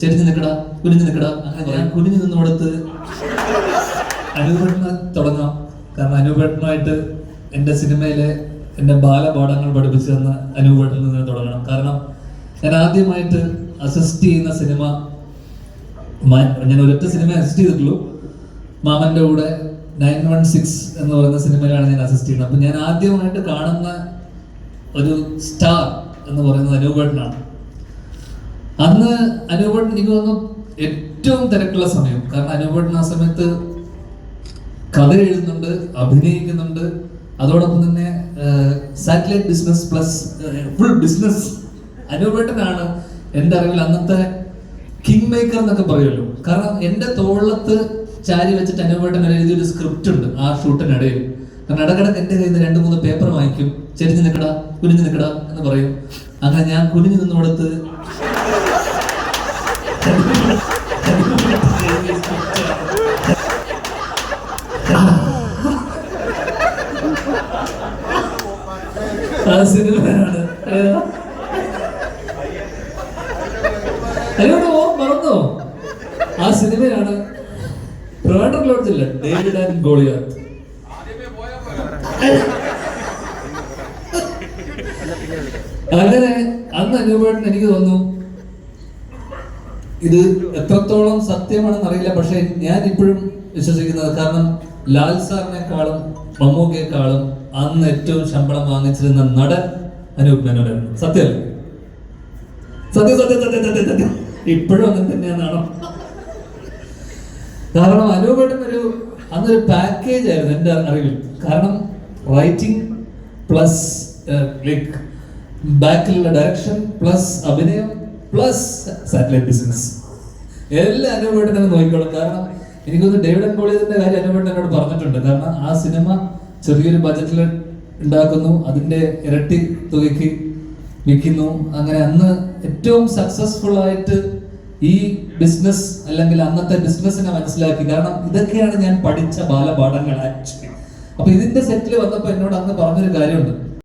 ചെരിഞ്ഞു നിൽക്കടാ കുനിഞ്ഞു നിൽക്കടാ. അങ്ങനെ ഞാൻ കുനിഞ്ഞു നിന്നോടത്ത് അനൂപേട്ടന് തുടങ്ങാം. കാരണം അനൂപേട്ടനുമായിട്ട് എന്റെ സിനിമയിലെ എന്റെ ബാലപാഠങ്ങൾ പഠിപ്പിച്ചു തന്ന അനുഭവത്തിൽ നിന്ന് തുടങ്ങണം. കാരണം ഞാൻ ആദ്യമായിട്ട് അസിസ്റ്റ് ചെയ്യുന്ന സിനിമ ഞാൻ ഒരൊറ്റ സിനിമ അസിസ്റ്റ് ചെയ്തിട്ടുള്ളൂ. മാമന്റെ കൂടെ നയൻ വൺ സിക്സ് എന്ന് പറയുന്ന സിനിമയിലാണ് ഞാൻ അസിസ്റ്റ് ചെയ്യുന്നത്. അപ്പം ഞാൻ ആദ്യമായിട്ട് കാണുന്ന ഒരു സ്റ്റാർ എന്ന് പറയുന്നത് അനൂപേട്ടനാണ്. അന്ന് അനൂപേട്ടൻ എനിക്ക് തോന്നുന്നു ഏറ്റവും തിരക്കുള്ള സമയം. കാരണം അനൂപേട്ടൻ ആ സമയത്ത് കഥ എഴുതുന്നുണ്ട് അഭിനയിക്കുന്നുണ്ട്. അതോടൊപ്പം തന്നെ satellite business plus full business അനുപേട്ടനാണ് എന്റെ അറിവിൽ അന്നത്തെ കിങ് മേക്കർ എന്നൊക്കെ പറയുമല്ലോ. കാരണം എന്റെ തോളത്ത് ചാരി വെച്ചിട്ട് അനുപേട്ടൻ എഴുതിയൊരു സ്ക്രിപ്റ്റ് ഉണ്ട് ആ ഷൂട്ടിനിടയിൽ. കാരണം ഇടക്കിടക്ക് എന്റെ കയ്യിൽ നിന്ന് രണ്ട് മൂന്ന് പേപ്പർ വാങ്ങിക്കും. ചെരിഞ്ഞ് നിൽക്കടാ കുനിഞ്ഞ് നിൽക്കടാ എന്ന് പറയും. അങ്ങനെ ഞാൻ കുനിഞ്ഞു നിന്നോടത്ത് ആ സിനിമയാണ്. ഓ മറന്നോ? ആ സിനിമയാണ് ഡേവിഡ് ആൻഡ് ഗോളിയാത്ത് അങ്ങനെ അന്ന് അനുഭവം എനിക്ക് തോന്നുന്നു ഇത് എത്രത്തോളം സത്യമാണെന്ന് അറിയില്ല പക്ഷെ ഞാൻ ഇപ്പോഴും വിശ്വസിക്കുന്നത് കാരണം ലാൽ സാറിനെക്കാളും മമ്മൂക്കയെക്കാളും അന്ന് ഏറ്റവും ശമ്പളം വാങ്ങിച്ചിരുന്ന നടൻ അനൂപ് മേനോനായിരുന്നു. സത്യമല്ലേ സത്യം സത്യം സത്യം സത്യം സത്യം ഇപ്പോഴും അങ്ങനെ തന്നെയാണോ കാരണം അനൂപേട്ടൻ ഒരു അന്നൊരു പാക്കേജ് ആയിരുന്നു എന്റെ അറിവിൽ. കാരണം റൈറ്റിംഗ് പ്ലസ് ലൈക്ക് ബാക്കിലുള്ള ഡയറക്ഷൻ പ്ലസ് അഭിനയം പ്ലസ് സാറ്റലൈറ്റ് ബിസിനസ് എല്ലാം തന്നെ നോക്കിക്കോളും. കാരണം എനിക്കൊന്ന് ഡേവിഡ് കോളേജിന്റെ കാര്യം അനുഭവമായിട്ട് എന്നോട് പറഞ്ഞിട്ടുണ്ട്. കാരണം ആ സിനിമ ചെറിയൊരു ബജറ്റിൽ ഉണ്ടാക്കുന്നു. അതിന്റെ ഇരട്ടി തുകയ്ക്ക് വിൽക്കുന്നു. അങ്ങനെ അന്ന് ഏറ്റവും സക്സസ്ഫുൾ ആയിട്ട് ഈ ബിസിനസ് അല്ലെങ്കിൽ അന്നത്തെ ബിസിനസ്സിനെ മനസ്സിലാക്കി. കാരണം ഇതൊക്കെയാണ് ഞാൻ പഠിച്ച ബാലപാഠങ്ങൾ ആക്ച്വലി അപ്പൊ ഇതിന്റെ സെറ്റിൽ വന്നപ്പോൾ എന്നോട് അന്ന് പറഞ്ഞൊരു കാര്യമുണ്ട്.